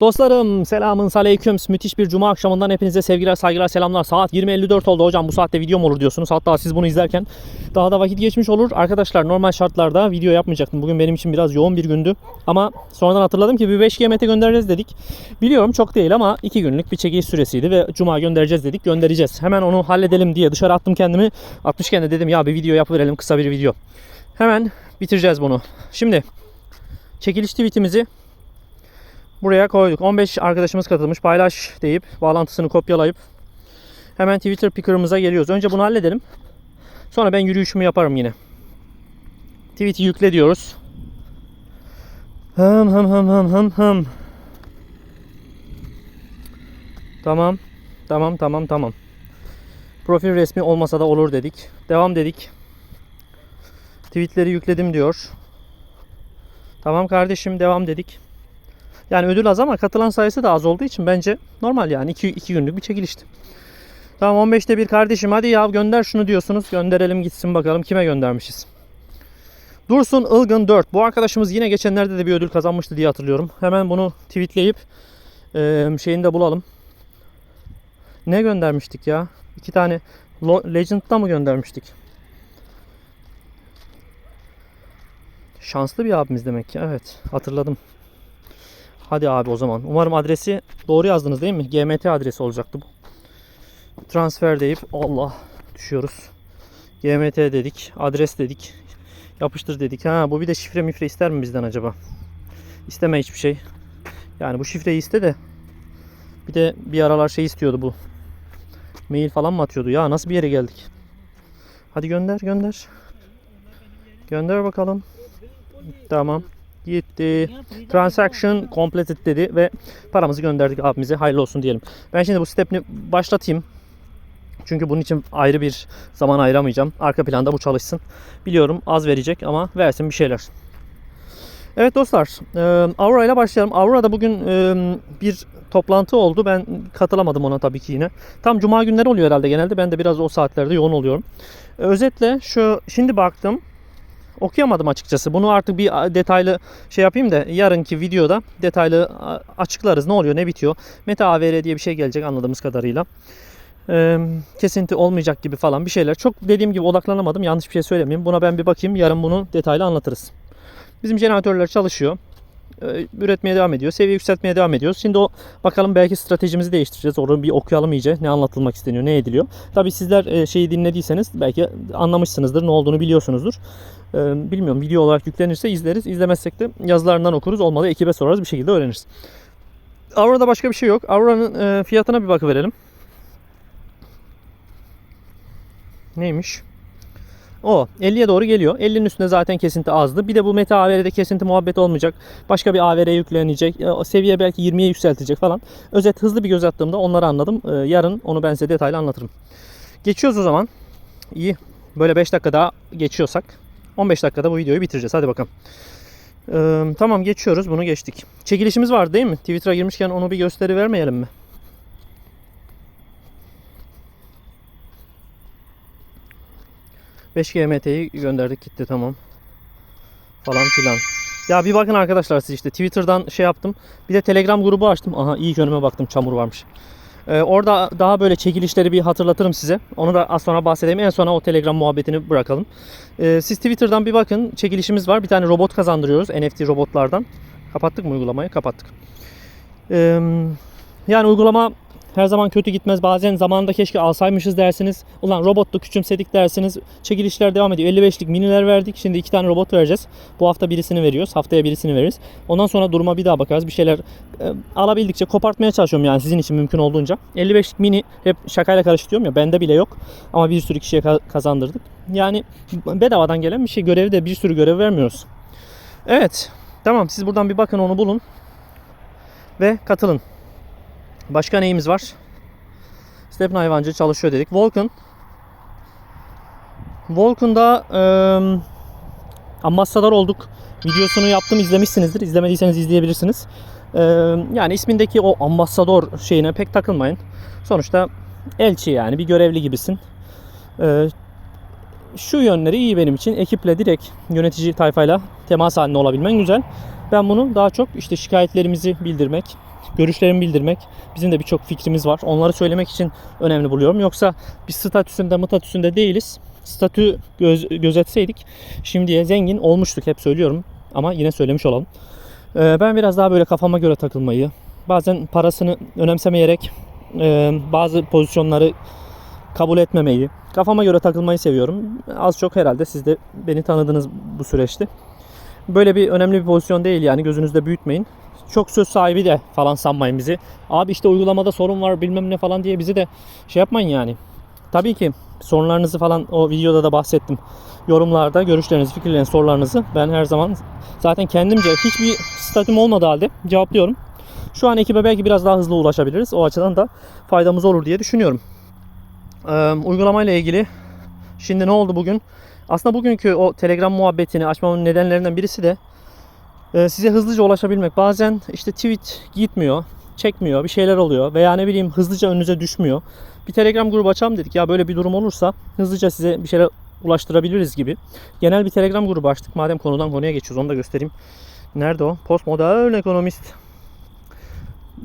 Dostlarım selamın aleyküm. Müthiş bir cuma akşamından hepinize sevgiler saygılar selamlar. Saat 20.54 oldu hocam bu saatte video mu olur diyorsunuz. Hatta siz bunu izlerken daha da vakit geçmiş olur. Arkadaşlar normal şartlarda video yapmayacaktım. Bugün benim için biraz yoğun bir gündü. Ama sonradan hatırladım ki bir 5 GMT göndereceğiz dedik. Biliyorum çok değil ama 2 günlük bir çekiliş süresiydi ve cuma göndereceğiz dedik. Göndereceğiz. Hemen onu halledelim diye dışarı attım kendimi. Atmışken de dedim ya bir video yapıverelim kısa bir video. Hemen bitireceğiz bunu. Şimdi çekiliş tweetimizi buraya koyduk. 15 arkadaşımız katılmış. Paylaş deyip bağlantısını kopyalayıp hemen Twitter picker'ımıza geliyoruz. Önce bunu halledelim. Sonra ben yürüyüşümü yaparım yine. Tweet'i yükle diyoruz. Hım hım hım hım hım hım. Tamam. Tamam tamam tamam. Profil resmi olmasa da olur dedik. Devam dedik. Tweetleri yükledim diyor. Tamam kardeşim devam dedik. Yani ödül az ama katılan sayısı da az olduğu için bence normal yani 2 2 günlük bir çekilişti. Tamam 15'te bir kardeşim hadi ya gönder şunu diyorsunuz. Gönderelim gitsin bakalım kime göndermişiz. Dursun Ilgın 4. Bu arkadaşımız yine geçenlerde de bir ödül kazanmıştı diye hatırlıyorum. Hemen bunu tweetleyip e, şeyini de bulalım. Ne göndermiştik ya? İki tane Legend'da mı göndermiştik? Şanslı bir abimiz demek ki. Evet hatırladım. Hadi abi o zaman. Umarım adresi doğru yazdınız değil mi? GMT adresi olacaktı bu. Transfer deyip Allah düşüyoruz. GMT dedik. Adres dedik. Yapıştır dedik. Ha bu bir de şifre mifre ister mi bizden acaba? İsteme hiçbir şey. Yani bu şifreyi iste de bir de bir aralar şey istiyordu bu. Mail falan mı atıyordu? Ya nasıl bir yere geldik? Hadi gönder gönder. Gönder bakalım. Tamam. Gitti. Transaction completed dedi ve paramızı gönderdik abimize. Hayırlı olsun diyelim. Ben şimdi bu step'ini başlatayım. Çünkü bunun için ayrı bir zaman ayıramayacağım. Arka planda bu çalışsın. Biliyorum az verecek ama versin bir şeyler. Evet dostlar, e, Aurora ile başlayalım. Aurora'da bugün e, bir toplantı oldu. Ben katılamadım ona tabii ki yine. Tam cuma günleri oluyor herhalde genelde. Ben de biraz o saatlerde yoğun oluyorum. E, özetle şu şimdi baktım okuyamadım açıkçası. Bunu artık bir detaylı şey yapayım da yarınki videoda detaylı açıklarız. Ne oluyor, ne bitiyor. Meta AVR diye bir şey gelecek anladığımız kadarıyla. Ee, kesinti olmayacak gibi falan bir şeyler. Çok dediğim gibi odaklanamadım. Yanlış bir şey söylemeyeyim. Buna ben bir bakayım. Yarın bunu detaylı anlatırız. Bizim jeneratörler çalışıyor. Üretmeye devam ediyor. Seviye yükseltmeye devam ediyoruz. Şimdi o bakalım belki stratejimizi değiştireceğiz. Onu bir okuyalım iyice. Ne anlatılmak isteniyor, ne ediliyor. Tabi sizler şeyi dinlediyseniz belki anlamışsınızdır. Ne olduğunu biliyorsunuzdur. Ee, bilmiyorum video olarak yüklenirse izleriz. İzlemezsek de yazılarından okuruz. Olmadı ekibe sorarız bir şekilde öğreniriz. Aurora'da başka bir şey yok. Aurora'nın e, fiyatına bir bakıverelim. Neymiş? O 50'ye doğru geliyor. 50'nin üstünde zaten kesinti azdı. Bir de bu meta AVR'de kesinti muhabbet olmayacak. Başka bir AVR yüklenecek. E, o seviye belki 20'ye yükseltecek falan. Özet hızlı bir göz attığımda onları anladım. Ee, yarın onu ben size detaylı anlatırım. Geçiyoruz o zaman. İyi. Böyle 5 dakika daha geçiyorsak 15 dakikada bu videoyu bitireceğiz. Hadi bakalım. Ee, tamam geçiyoruz. Bunu geçtik. Çekilişimiz var değil mi? Twitter'a girmişken onu bir gösteri vermeyelim mi? Beş GMT'yi gönderdik gitti tamam. Falan filan. Ya bir bakın arkadaşlar siz işte Twitter'dan şey yaptım. Bir de Telegram grubu açtım. Aha iyi önüme baktım çamur varmış. Ee, orada daha böyle çekilişleri bir hatırlatırım size. Onu da az sonra bahsedeyim. En sona o Telegram muhabbetini bırakalım. Ee, siz Twitter'dan bir bakın. Çekilişimiz var. Bir tane robot kazandırıyoruz. NFT robotlardan. Kapattık mı uygulamayı? Kapattık. Ee, yani uygulama her zaman kötü gitmez. Bazen zamanında keşke alsaymışız dersiniz. Ulan robotlu küçümsedik dersiniz. Çekilişler devam ediyor. 55'lik miniler verdik. Şimdi iki tane robot vereceğiz. Bu hafta birisini veriyoruz. Haftaya birisini veririz. Ondan sonra duruma bir daha bakarız. Bir şeyler e, alabildikçe kopartmaya çalışıyorum yani sizin için mümkün olduğunca. 55'lik mini hep şakayla karıştırıyorum ya. Bende bile yok. Ama bir sürü kişiye ka- kazandırdık. Yani bedavadan gelen bir şey. Görevi de bir sürü görev vermiyoruz. Evet. Tamam siz buradan bir bakın onu bulun. Ve katılın. Başka neyimiz var? Stephen hayvancı çalışıyor dedik. Vulcan. Vulcan'da e, ambassador olduk. Videosunu yaptım izlemişsinizdir. İzlemediyseniz izleyebilirsiniz. E, yani ismindeki o ambassador şeyine pek takılmayın. Sonuçta elçi yani bir görevli gibisin. E, şu yönleri iyi benim için. Ekiple direkt yönetici tayfayla temas halinde olabilmen güzel. Ben bunu daha çok işte şikayetlerimizi bildirmek, görüşlerimi bildirmek. Bizim de birçok fikrimiz var. Onları söylemek için önemli buluyorum. Yoksa biz statüsünde mıtatüsünde değiliz. Statü göz, gözetseydik şimdiye zengin olmuştuk hep söylüyorum. Ama yine söylemiş olalım. Ee, ben biraz daha böyle kafama göre takılmayı, bazen parasını önemsemeyerek e, bazı pozisyonları kabul etmemeyi, kafama göre takılmayı seviyorum. Az çok herhalde siz de beni tanıdınız bu süreçte. Böyle bir önemli bir pozisyon değil yani gözünüzde büyütmeyin. Çok söz sahibi de falan sanmayın bizi. Abi işte uygulamada sorun var bilmem ne falan diye bizi de şey yapmayın yani. Tabii ki sorunlarınızı falan o videoda da bahsettim. Yorumlarda görüşlerinizi, fikirlerinizi, sorularınızı ben her zaman zaten kendimce hiçbir statüm olmadığı halde cevaplıyorum. Şu an ekibe belki biraz daha hızlı ulaşabiliriz. O açıdan da faydamız olur diye düşünüyorum. Ee, uygulamayla ilgili şimdi ne oldu bugün? Aslında bugünkü o Telegram muhabbetini açmamın nedenlerinden birisi de size hızlıca ulaşabilmek. Bazen işte tweet gitmiyor, çekmiyor, bir şeyler oluyor veya ne bileyim hızlıca önünüze düşmüyor. Bir Telegram grubu açalım dedik. Ya böyle bir durum olursa hızlıca size bir şeyler ulaştırabiliriz gibi. Genel bir Telegram grubu açtık. Madem konudan konuya geçiyoruz onu da göstereyim. Nerede o? Postmodern ekonomist.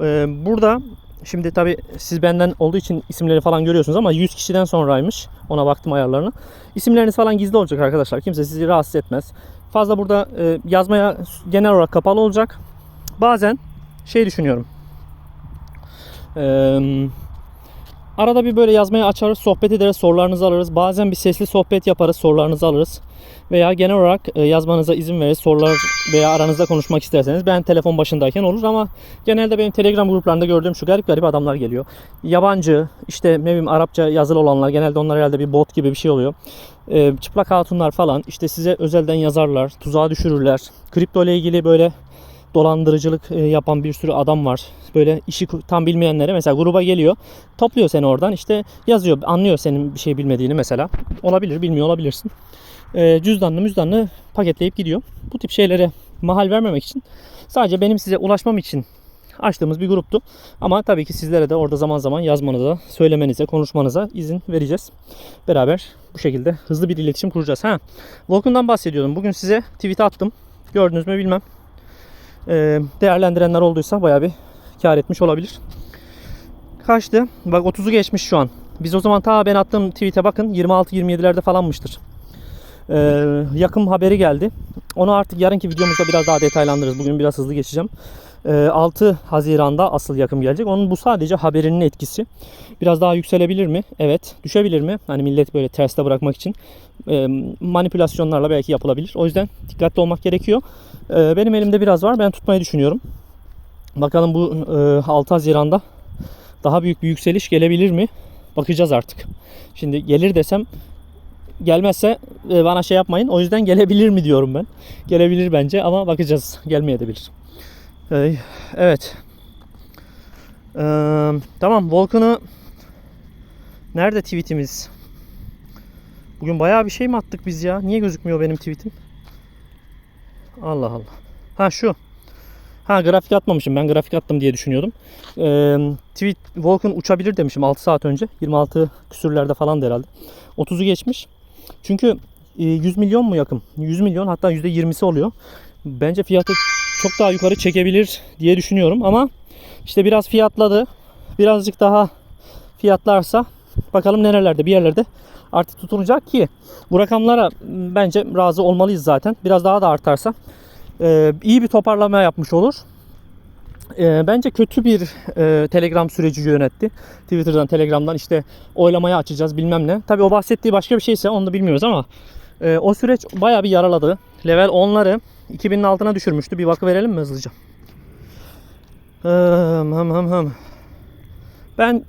Ee, burada şimdi tabi siz benden olduğu için isimleri falan görüyorsunuz ama 100 kişiden sonraymış. Ona baktım ayarlarına. İsimleriniz falan gizli olacak arkadaşlar. Kimse sizi rahatsız etmez. Fazla burada e, yazmaya genel olarak kapalı olacak. Bazen şey düşünüyorum. Eee Arada bir böyle yazmaya açarız, sohbet ederiz, sorularınızı alırız. Bazen bir sesli sohbet yaparız, sorularınızı alırız. Veya genel olarak e, yazmanıza izin veririz. Sorular veya aranızda konuşmak isterseniz ben telefon başındayken olur ama genelde benim Telegram gruplarında gördüğüm şu garip garip adamlar geliyor. Yabancı, işte ne bileyim Arapça yazılı olanlar genelde onlar herhalde bir bot gibi bir şey oluyor. E, çıplak hatunlar falan işte size özelden yazarlar, tuzağa düşürürler. Kripto ile ilgili böyle dolandırıcılık e, yapan bir sürü adam var. Böyle işi tam bilmeyenlere mesela gruba geliyor. Topluyor seni oradan işte yazıyor. Anlıyor senin bir şey bilmediğini mesela. Olabilir bilmiyor olabilirsin. E, cüzdanlı müzdanlı paketleyip gidiyor. Bu tip şeylere mahal vermemek için sadece benim size ulaşmam için açtığımız bir gruptu. Ama tabii ki sizlere de orada zaman zaman yazmanıza, söylemenize, konuşmanıza izin vereceğiz. Beraber bu şekilde hızlı bir iletişim kuracağız. Ha, Volkan'dan bahsediyordum. Bugün size tweet attım. Gördünüz mü bilmem. Ee, değerlendirenler olduysa bayağı bir kar etmiş olabilir. Kaçtı? Bak 30'u geçmiş şu an. Biz o zaman ta ben attığım tweet'e bakın 26-27'lerde falanmıştır. Ee, yakın haberi geldi. Onu artık yarınki videomuzda biraz daha detaylandırırız. Bugün biraz hızlı geçeceğim. Ee, 6 Haziran'da asıl yakım gelecek. Onun bu sadece haberinin etkisi. Biraz daha yükselebilir mi? Evet. Düşebilir mi? Hani millet böyle terste bırakmak için e, manipülasyonlarla belki yapılabilir. O yüzden dikkatli olmak gerekiyor. E, benim elimde biraz var. Ben tutmayı düşünüyorum. Bakalım bu e, 6 Haziran'da daha büyük bir yükseliş gelebilir mi? Bakacağız artık. Şimdi gelir desem gelmezse e, bana şey yapmayın. O yüzden gelebilir mi diyorum ben. Gelebilir bence ama bakacağız. Gelmeyebilir. Evet. Ee, tamam Volkan'ı nerede tweetimiz? Bugün bayağı bir şey mi attık biz ya? Niye gözükmüyor benim tweetim? Allah Allah. Ha şu. Ha grafik atmamışım. Ben grafik attım diye düşünüyordum. Ee, tweet Volkan uçabilir demişim 6 saat önce. 26 küsürlerde falan herhalde. 30'u geçmiş. Çünkü e, 100 milyon mu yakın? 100 milyon hatta %20'si oluyor. Bence fiyatı çok daha yukarı çekebilir diye düşünüyorum ama işte biraz fiyatladı. Birazcık daha fiyatlarsa bakalım nerelerde bir yerlerde artık tutunacak ki bu rakamlara bence razı olmalıyız zaten. Biraz daha da artarsa e, iyi bir toparlama yapmış olur. E, bence kötü bir e, Telegram süreci yönetti. Twitter'dan, Telegram'dan işte oylamayı açacağız bilmem ne. Tabii o bahsettiği başka bir şeyse onu da bilmiyoruz ama e, o süreç bayağı bir yaraladı. Level 10'ları 2000'in altına düşürmüştü. Bir bakı verelim mi hızlıca? Hım hım hım hım. Ben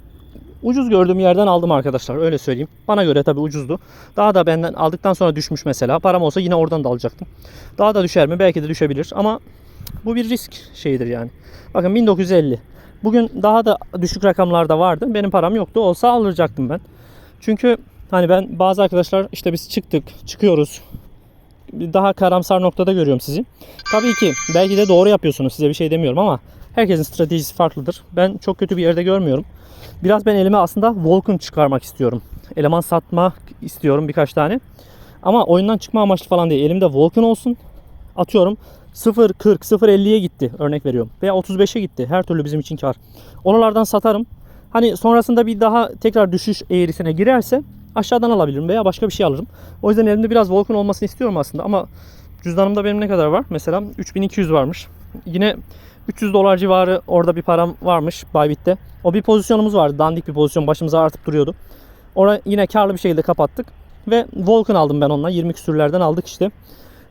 ucuz gördüğüm yerden aldım arkadaşlar. Öyle söyleyeyim. Bana göre tabii ucuzdu. Daha da benden aldıktan sonra düşmüş mesela. Param olsa yine oradan da alacaktım. Daha da düşer mi? Belki de düşebilir. Ama bu bir risk şeyidir yani. Bakın 1950. Bugün daha da düşük rakamlarda vardı. Benim param yoktu. Olsa alacaktım ben. Çünkü hani ben bazı arkadaşlar işte biz çıktık, çıkıyoruz daha karamsar noktada görüyorum sizi. Tabii ki belki de doğru yapıyorsunuz size bir şey demiyorum ama herkesin stratejisi farklıdır. Ben çok kötü bir yerde görmüyorum. Biraz ben elime aslında Vulcan çıkarmak istiyorum. Eleman satmak istiyorum birkaç tane. Ama oyundan çıkma amaçlı falan değil. Elimde Vulcan olsun. Atıyorum 0.40, 0.50'ye gitti örnek veriyorum. Veya 35'e gitti. Her türlü bizim için kar. Oralardan satarım. Hani sonrasında bir daha tekrar düşüş eğrisine girerse aşağıdan alabilirim veya başka bir şey alırım. O yüzden elimde biraz Volkan olmasını istiyorum aslında ama cüzdanımda benim ne kadar var? Mesela 3200 varmış. Yine 300 dolar civarı orada bir param varmış Bybit'te. O bir pozisyonumuz vardı. Dandik bir pozisyon başımıza artıp duruyordu. Orayı yine karlı bir şekilde kapattık. Ve Vulcan aldım ben onunla. 20 küsürlerden aldık işte.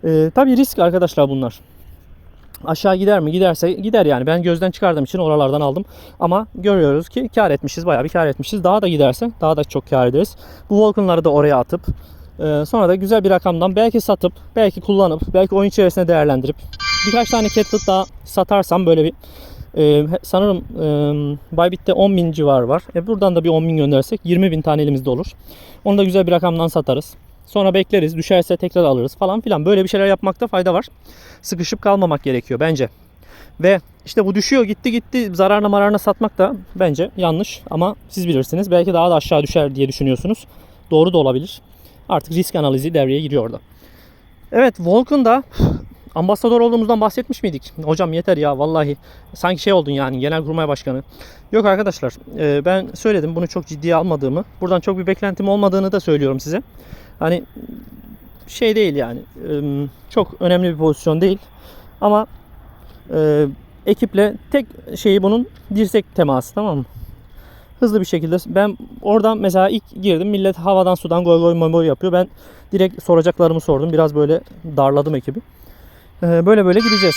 Ee, tabii risk arkadaşlar bunlar. Aşağı gider mi? Giderse gider yani. Ben gözden çıkardığım için oralardan aldım. Ama görüyoruz ki kar etmişiz. Bayağı bir kar etmişiz. Daha da giderse daha da çok kar ederiz. Bu Vulcan'ları da oraya atıp e, sonra da güzel bir rakamdan belki satıp, belki kullanıp, belki oyun içerisinde değerlendirip birkaç tane Catlet daha satarsam böyle bir e, sanırım e, Bybit'te 10 bin civarı var. E, buradan da bir 10 bin gönderirsek 20 bin tane elimizde olur. Onu da güzel bir rakamdan satarız. Sonra bekleriz. Düşerse tekrar alırız falan filan. Böyle bir şeyler yapmakta fayda var. Sıkışıp kalmamak gerekiyor bence. Ve işte bu düşüyor gitti gitti zararına mararına satmak da bence yanlış ama siz bilirsiniz. Belki daha da aşağı düşer diye düşünüyorsunuz. Doğru da olabilir. Artık risk analizi devreye giriyor orada. Evet Volkan'da ambasador olduğumuzdan bahsetmiş miydik? Hocam yeter ya vallahi sanki şey oldun yani genelkurmay başkanı. Yok arkadaşlar e, ben söyledim bunu çok ciddiye almadığımı. Buradan çok bir beklentim olmadığını da söylüyorum size. Hani şey değil yani e, çok önemli bir pozisyon değil. Ama e, ekiple tek şeyi bunun dirsek teması tamam mı? Hızlı bir şekilde ben oradan mesela ilk girdim millet havadan sudan goy goy moy yapıyor. Ben direkt soracaklarımı sordum. Biraz böyle darladım ekibi. Ee, böyle böyle gideceğiz.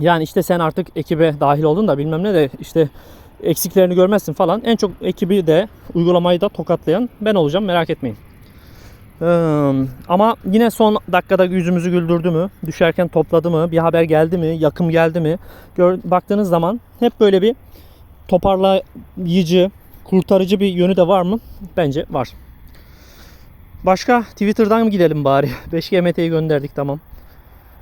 Yani işte sen artık ekibe dahil oldun da bilmem ne de işte eksiklerini görmezsin falan. En çok ekibi de uygulamayı da tokatlayan ben olacağım merak etmeyin. Ama yine son dakikada yüzümüzü güldürdü mü? Düşerken topladı mı? Bir haber geldi mi? Yakım geldi mi? Gör, baktığınız zaman hep böyle bir toparlayıcı, kurtarıcı bir yönü de var mı? Bence var. Başka Twitter'dan mı gidelim bari? 5GMT'yi gönderdik tamam.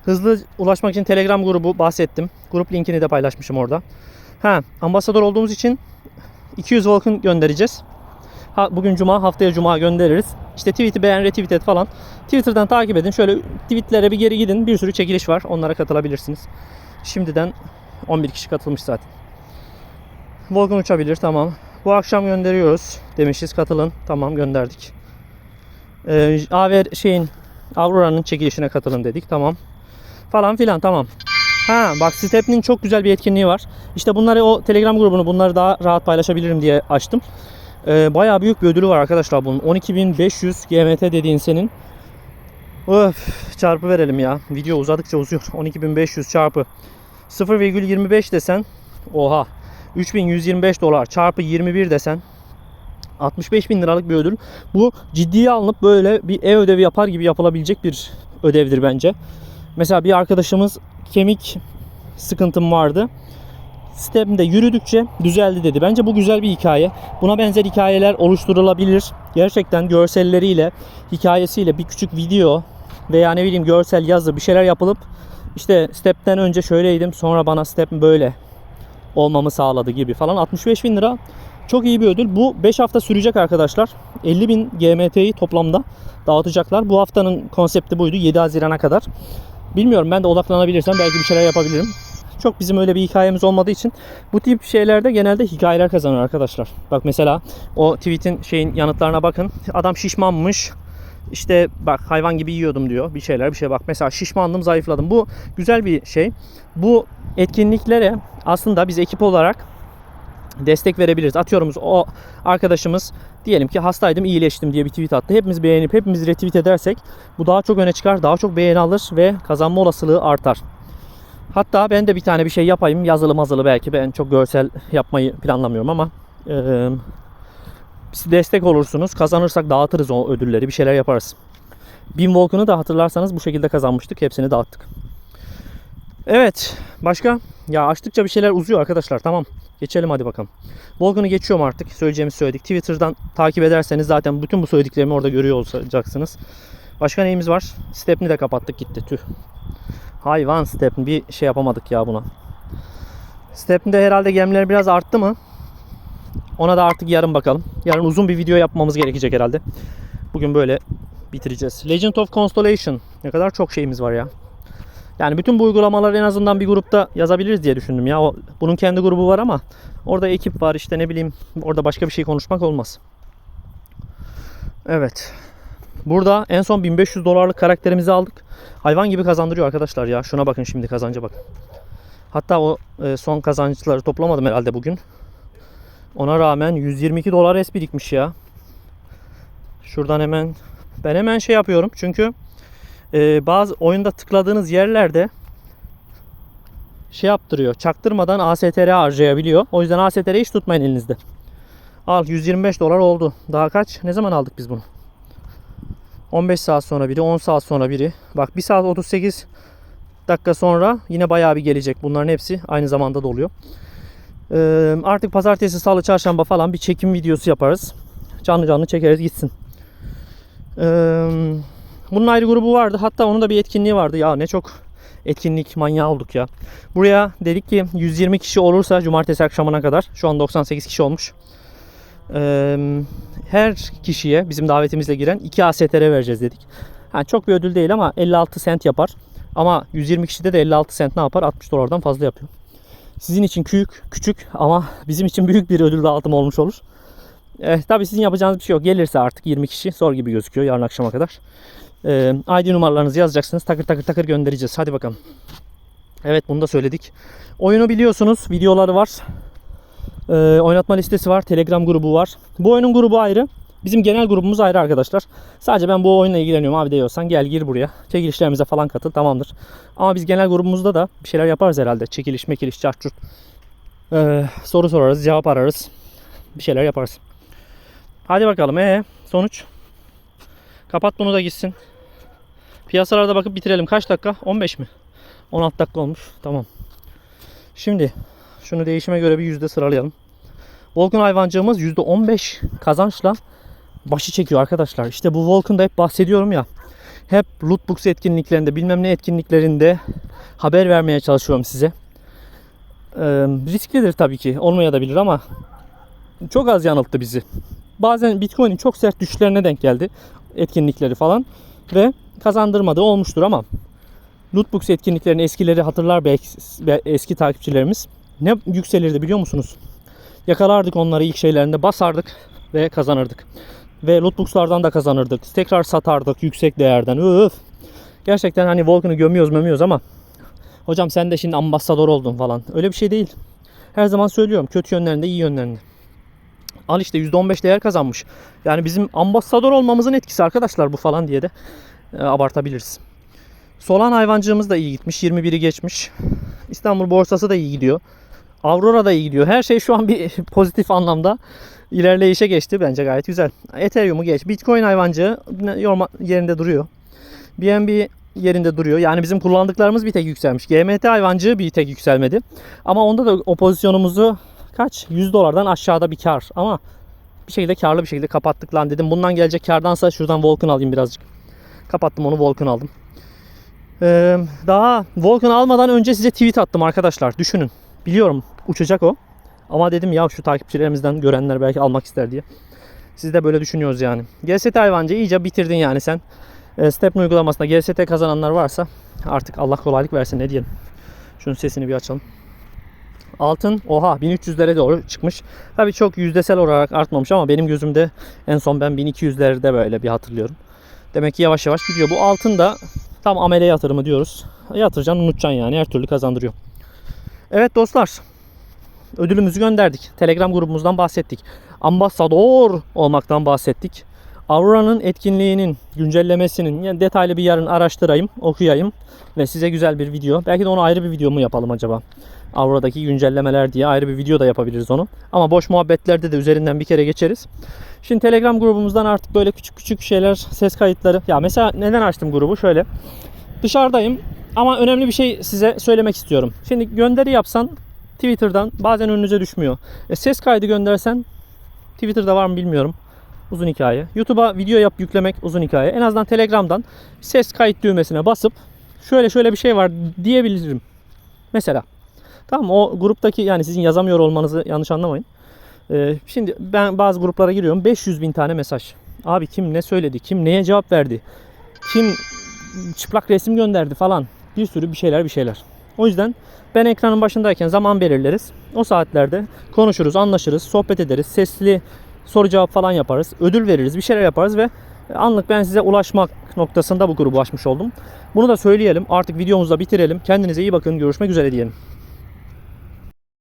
Hızlı ulaşmak için Telegram grubu bahsettim. Grup linkini de paylaşmışım orada. Ha, ambasador olduğumuz için 200 Vulcan göndereceğiz. Ha, bugün cuma, haftaya cuma göndeririz. İşte tweet'i beğen, retweet et falan. Twitter'dan takip edin. Şöyle tweetlere bir geri gidin. Bir sürü çekiliş var. Onlara katılabilirsiniz. Şimdiden 11 kişi katılmış zaten. Volkan uçabilir tamam. Bu akşam gönderiyoruz demişiz. Katılın. Tamam gönderdik. Ee, Aver şeyin Aurora'nın çekilişine katılın dedik. Tamam. Falan filan tamam. Ha bak Step'nin çok güzel bir etkinliği var. İşte bunları o Telegram grubunu bunları daha rahat paylaşabilirim diye açtım. Ee, bayağı büyük bir ödülü var arkadaşlar bunun. 12.500 GMT dediğin senin. Öf, çarpı verelim ya. Video uzadıkça uzuyor. 12.500 çarpı 0,25 desen oha 3125 dolar çarpı 21 desen 65 bin liralık bir ödül. Bu ciddiye alınıp böyle bir ev ödevi yapar gibi yapılabilecek bir ödevdir bence. Mesela bir arkadaşımız kemik sıkıntım vardı. Sistemde yürüdükçe düzeldi dedi. Bence bu güzel bir hikaye. Buna benzer hikayeler oluşturulabilir. Gerçekten görselleriyle, hikayesiyle bir küçük video veya ne bileyim görsel yazı bir şeyler yapılıp işte stepten önce şöyleydim sonra bana step böyle olmamı sağladı gibi falan 65 bin lira çok iyi bir ödül. Bu 5 hafta sürecek arkadaşlar. 50 bin GMT'yi toplamda dağıtacaklar. Bu haftanın konsepti buydu 7 Haziran'a kadar. Bilmiyorum ben de odaklanabilirsem belki bir şeyler yapabilirim. Çok bizim öyle bir hikayemiz olmadığı için bu tip şeylerde genelde hikayeler kazanır arkadaşlar. Bak mesela o tweet'in şeyin yanıtlarına bakın. Adam şişmanmış. İşte bak hayvan gibi yiyordum diyor. Bir şeyler bir şey. Bak mesela şişmandım zayıfladım. Bu güzel bir şey. Bu etkinliklere aslında biz ekip olarak destek verebiliriz. Atıyorum o arkadaşımız diyelim ki hastaydım iyileştim diye bir tweet attı. Hepimiz beğenip hepimiz retweet edersek bu daha çok öne çıkar daha çok beğeni alır ve kazanma olasılığı artar hatta ben de bir tane bir şey yapayım yazılı mazılı belki ben çok görsel yapmayı planlamıyorum ama eee siz destek olursunuz. Kazanırsak dağıtırız o ödülleri. Bir şeyler yaparız. Bin Volkan'ı da hatırlarsanız bu şekilde kazanmıştık. Hepsini dağıttık. Evet. Başka? Ya açtıkça bir şeyler uzuyor arkadaşlar. Tamam. Geçelim hadi bakalım. Volkan'ı geçiyorum artık. Söyleyeceğimizi söyledik. Twitter'dan takip ederseniz zaten bütün bu söylediklerimi orada görüyor olacaksınız. Başka neyimiz var? Stepni de kapattık gitti. Tüh. Hayvan Stepni. Bir şey yapamadık ya buna. Stepni'de herhalde gemiler biraz arttı mı? Ona da artık yarın bakalım. Yarın uzun bir video yapmamız gerekecek herhalde. Bugün böyle bitireceğiz. Legend of Constellation. Ne kadar çok şeyimiz var ya. Yani bütün bu uygulamaları en azından bir grupta yazabiliriz diye düşündüm ya. Bunun kendi grubu var ama orada ekip var işte ne bileyim orada başka bir şey konuşmak olmaz. Evet. Burada en son 1500 dolarlık karakterimizi aldık. Hayvan gibi kazandırıyor arkadaşlar ya. Şuna bakın şimdi kazanca bakın. Hatta o e, son kazançları toplamadım herhalde bugün. Ona rağmen 122 dolar es birikmiş ya. Şuradan hemen ben hemen şey yapıyorum çünkü e, bazı oyunda tıkladığınız yerlerde şey yaptırıyor. Çaktırmadan ASTR harcayabiliyor. O yüzden ASTR'yi hiç tutmayın elinizde. Al 125 dolar oldu. Daha kaç? Ne zaman aldık biz bunu? 15 saat sonra biri, 10 saat sonra biri. Bak 1 saat 38 dakika sonra yine bayağı bir gelecek. Bunların hepsi aynı zamanda doluyor. Ee, artık pazartesi, salı, çarşamba falan bir çekim videosu yaparız. Canlı canlı çekeriz gitsin. Ee, bunun ayrı grubu vardı. Hatta onun da bir etkinliği vardı. Ya ne çok etkinlik manyağı olduk ya. Buraya dedik ki 120 kişi olursa cumartesi akşamına kadar. Şu an 98 kişi olmuş. Her kişiye bizim davetimizle giren 2 ASTR vereceğiz dedik. Ha, çok bir ödül değil ama 56 sent yapar. Ama 120 kişide de 56 sent ne yapar? 60 dolardan fazla yapıyor. Sizin için küçük, küçük ama bizim için büyük bir ödül dağıtımı olmuş olur. Eh, tabii sizin yapacağınız bir şey yok. Gelirse artık 20 kişi zor gibi gözüküyor yarın akşama kadar. Ee, ID numaralarınızı yazacaksınız. Takır takır takır göndereceğiz. Hadi bakalım. Evet bunu da söyledik. Oyunu biliyorsunuz. Videoları var. Ee, oynatma listesi var. Telegram grubu var. Bu oyunun grubu ayrı. Bizim genel grubumuz ayrı arkadaşlar. Sadece ben bu oyunla ilgileniyorum abi diyorsan gel gir buraya. Çekilişlerimize falan katıl tamamdır. Ama biz genel grubumuzda da bir şeyler yaparız herhalde. Çekiliş, mekiliş, çarçurt. Ee, soru sorarız, cevap ararız. Bir şeyler yaparız. Hadi bakalım. Ee, sonuç? Kapat bunu da gitsin. Piyasalarda bakıp bitirelim. Kaç dakika? 15 mi? 16 dakika olmuş. Tamam. Şimdi şunu değişime göre bir yüzde sıralayalım. Volkan hayvancığımız %15 kazançla başı çekiyor arkadaşlar. İşte bu Volkan'da hep bahsediyorum ya. Hep lootbox etkinliklerinde bilmem ne etkinliklerinde haber vermeye çalışıyorum size. Ee, risklidir tabii ki. Olmayabilir ama çok az yanılttı bizi. Bazen Bitcoin'in çok sert düşüşlerine denk geldi. Etkinlikleri falan. Ve kazandırmadığı olmuştur ama Lootbox etkinliklerinin eskileri hatırlar belki eski takipçilerimiz. Ne yükselirdi biliyor musunuz? Yakalardık onları ilk şeylerinde basardık ve kazanırdık. Ve lootboxlardan da kazanırdık. Tekrar satardık yüksek değerden. Öf. Gerçekten hani Volkan'ı gömüyoruz gömüyoruz ama hocam sen de şimdi ambasador oldun falan. Öyle bir şey değil. Her zaman söylüyorum kötü yönlerinde iyi yönlerinde. Al işte %15 değer kazanmış. Yani bizim ambasador olmamızın etkisi arkadaşlar bu falan diye de e, abartabiliriz. Solan hayvancığımız da iyi gitmiş. 21'i geçmiş. İstanbul borsası da iyi gidiyor. Aurora da iyi gidiyor. Her şey şu an bir pozitif anlamda ilerleyişe geçti. Bence gayet güzel. Ethereum'u geç. Bitcoin hayvancığı yerinde duruyor. BNB yerinde duruyor. Yani bizim kullandıklarımız bir tek yükselmiş. GMT hayvancığı bir tek yükselmedi. Ama onda da o pozisyonumuzu kaç? 100 dolardan aşağıda bir kar. Ama bir şekilde karlı bir şekilde kapattık lan dedim. Bundan gelecek kardansa şuradan Volkan alayım birazcık. Kapattım onu Volkan aldım. Ee, daha Volkan almadan önce size tweet attım arkadaşlar. Düşünün. Biliyorum uçacak o. Ama dedim ya şu takipçilerimizden görenler belki almak ister diye. Siz de böyle düşünüyoruz yani. GST hayvancı iyice bitirdin yani sen. E, Stepn uygulamasında GST kazananlar varsa artık Allah kolaylık versin ne diyelim. Şunun sesini bir açalım. Altın oha 1300'lere doğru çıkmış. Tabii çok yüzdesel olarak artmamış ama benim gözümde en son ben 1200'lerde böyle bir hatırlıyorum. Demek ki yavaş yavaş gidiyor. Bu altın da tam amele yatırımı diyoruz. Yatıracaksın unutacaksın yani her türlü kazandırıyor. Evet dostlar ödülümüzü gönderdik. Telegram grubumuzdan bahsettik. Ambasador olmaktan bahsettik. Aurora'nın etkinliğinin güncellemesinin yani detaylı bir yarın araştırayım, okuyayım ve size güzel bir video. Belki de onu ayrı bir video mu yapalım acaba? Aurora'daki güncellemeler diye ayrı bir video da yapabiliriz onu. Ama boş muhabbetlerde de üzerinden bir kere geçeriz. Şimdi Telegram grubumuzdan artık böyle küçük küçük şeyler, ses kayıtları. Ya mesela neden açtım grubu? Şöyle. Dışarıdayım ama önemli bir şey size söylemek istiyorum. Şimdi gönderi yapsan Twitter'dan bazen önünüze düşmüyor. E, ses kaydı göndersen Twitter'da var mı bilmiyorum. Uzun hikaye. YouTube'a video yap yüklemek uzun hikaye. En azından Telegram'dan ses kayıt düğmesine basıp şöyle şöyle bir şey var diyebilirim. Mesela. Tamam o gruptaki yani sizin yazamıyor olmanızı yanlış anlamayın. Ee, şimdi ben bazı gruplara giriyorum. 500 bin tane mesaj. Abi kim ne söyledi? Kim neye cevap verdi? Kim çıplak resim gönderdi falan. Bir sürü bir şeyler bir şeyler. O yüzden ben ekranın başındayken zaman belirleriz. O saatlerde konuşuruz, anlaşırız, sohbet ederiz. Sesli soru cevap falan yaparız. Ödül veririz, bir şeyler yaparız ve anlık ben size ulaşmak noktasında bu grubu açmış oldum. Bunu da söyleyelim. Artık videomuzu da bitirelim. Kendinize iyi bakın. Görüşmek üzere diyelim.